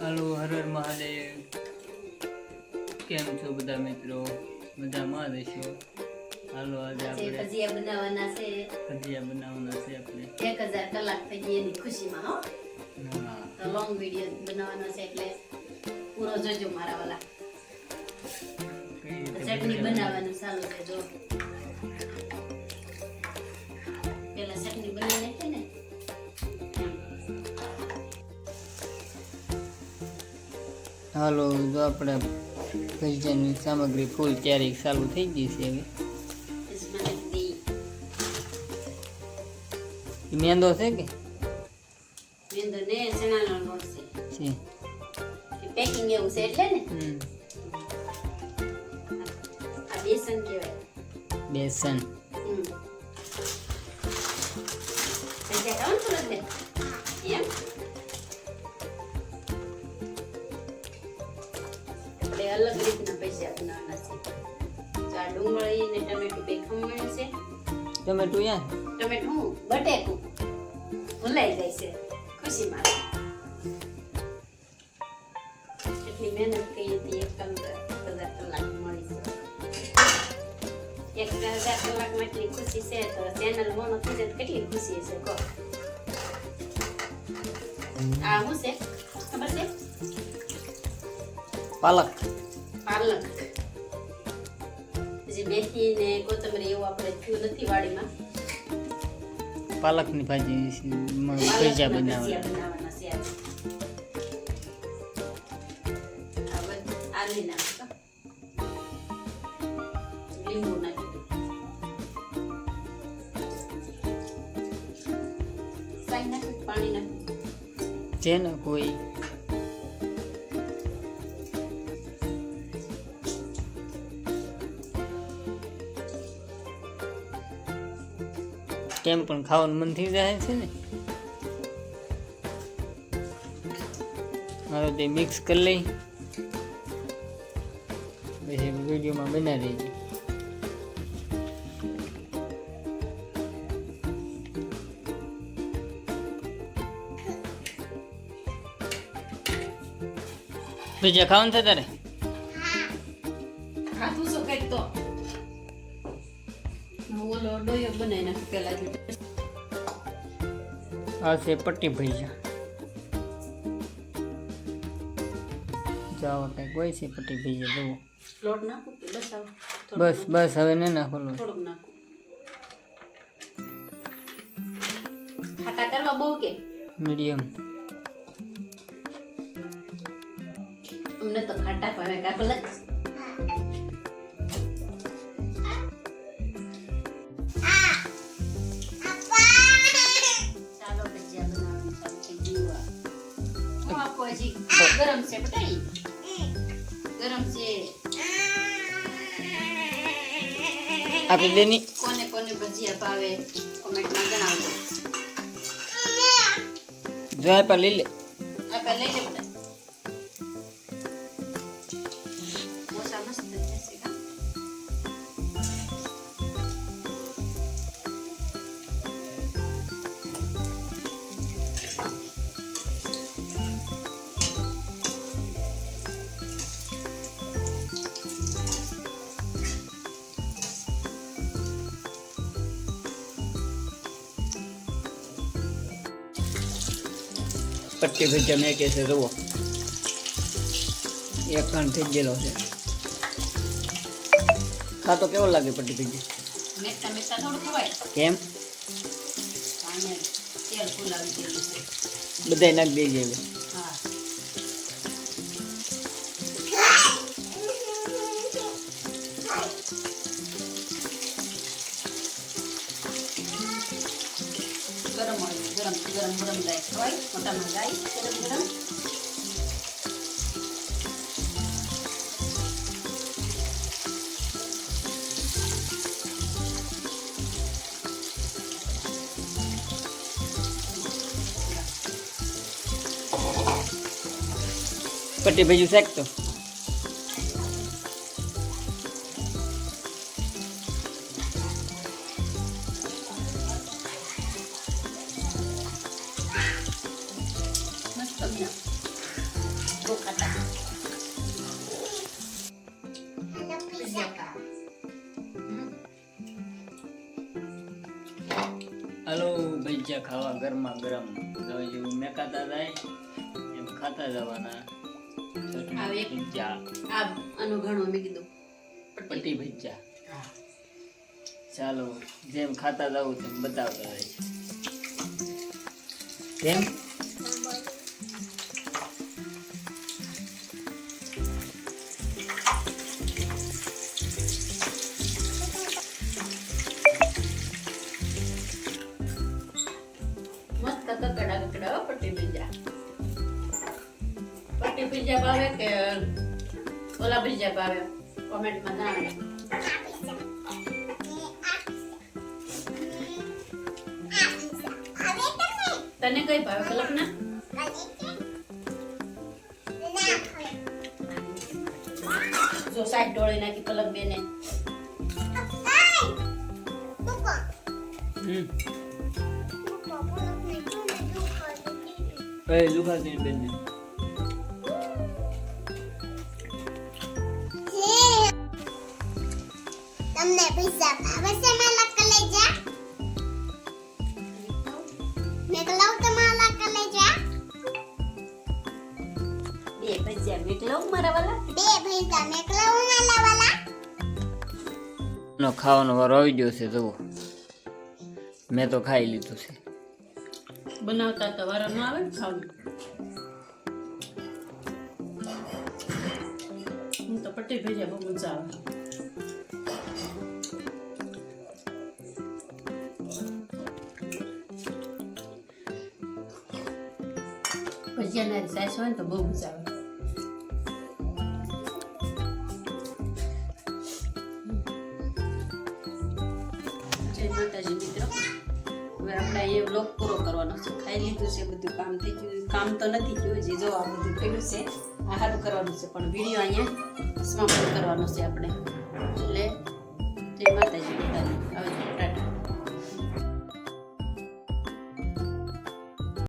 હાલો હર હર મહાદેવ. કેમ છો બધા મિત્રો? મજામાં રહેશો હાલો આજે આપણે ભજીયા બનાવવાના છે. ભજીયા બનાવવાના છે આપણે. એક હજાર કલાક થઈ ગઈ એની ખુશીમાં હો. હા. તો લોંગ વિડિયો બનાવવાનો છે એટલે પૂરો જોજો મારા વાલા. ચટણી બનાવવાનું? બનાવવાનું ચાલુ છે જો. પેલા ચટણી બનાવી હાલો જો આપણે ભજીયાની સામગ્રી ફૂલ ક્યારેક ચાલુ થઈ ગઈ છે હવે. મેંદો છે કે? બેસન કહેવાય. બેસન. આપણે અલગ રીતના પૈસા બનાવવાના છે. તો આ ડુંગળી ને ટમેટું બે ખમણ છે. ટમેટું યા? ટમેટું બટેકું ભૂલાઈ જાય છે. ખુશીમાં. એટલી મહેનત કરી હતી એક કલાક બધા હજાર કલાક મળી છે એક હજાર કલાકમાં એટલી ખુશી છે તો ચેનલ મોનો થઈ જાય કેટલી ખુશી છે કહો. આ હું છે? ખબર છે? પાલક. પાલક પછી મેથી ને કોથમરી એવું આપણે થયું નથી વાડીમાં પાલકની ભાજી છે, ભજીયા બનાવવાના છે આજે. આ બધું આલી લીંબુ નાખી દો. સાઈ નાખો, પાણી નાખો. છે કોઈ કેમ પણ ખાવાનું મન થઈ જાય છે ને. હવે તે મિક્સ કરી લઈ. વિડીયોમાં બનાવી દઈએ બીજા ખાવાનું છે તારે? ખાધું શું કંઈક તો. ઓલો ડોયો બનાવી નાખું પહેલા આ છે પટ્ટી ભૈયા જાઓ કંઈક હોય છે પટ્ટી ભૈયા જુઓ. લોટ નાખું બસ બસ બસ હવે ને નાખો લોટ. થોડુંક નાખું. ખાટા કરવા બહુ કે? મીડિયમ. અમને તો ખાટા ભાવે કાપલ ગરમ છે બટાઈ ગરમ છે. આપી દેની. કોને કોને ભજીયા ભાવે કોમેન્ટમાં જણાવજો. જો પર લઈ લે. આપણે લઈ લે પટ્ટી ભજીયા મેં કે છે જુઓ. એક ખાંડ થઈ ગયેલો છે. ખાતો કેવો લાગે પટ્ટી ભજીયા કેમ? બધા નાખ દઈ હવે ગરમ ગરમ ગરમ ગરમ જાય હોય મોટામાં જાય ગરમ ગરમ પટ્ટી ભજીયું શેકતો ખાવા ગરમા. ગરમ હવે જેવું મેકાતા જાય એમ ખાતા જવાના. ભજીયા. આ આનું ઘણું મેં કીધું. પટ્ટી ભજીયા. ચાલો જેમ ખાતા જાવ તેમ બતાવતા જાય. કેમ? પીઝા ભાવે કે ઓલા પીઝા ભાવે કોમેન્ટમાં જણાવો તને કઈ ભાવે કલ્પના જો સાઈડ ડોળી નાખી પલક બેને હમ એ લુખાતી બેન તમને પૈસા ભાવે છે મારા કલેજા મેં કલાવ માલા કલેજા બે ભજીયા મેકલાવ મારા વાલા. બે પૈસા મેં કલાવ મારા વાલા. નો ખાવાનો વારો આવી ગયો છે જુઓ. મેં તો ખાઈ લીધું છે. બનાવતા તો વારો ન આવે ને ખાવાનું. હું તો પટ્ટી ભેજા બહુ મજા આવે. સાસ હોય ને તો બહુ મજા આવે માતાજી મિત્રો. હવે આપણે એ બ્લોગ પૂરો કરવાનો છે. ખાઈ લીધું છે બધું, કામ થઈ ગયું. કામ તો નથી હજી, જો આ બધું કર્યું છે. આ કરવાનું છે, પણ વીડિયો અહીંયા સમાપ્ત કરવાનો છે આપણે. એટલે જય માતાજી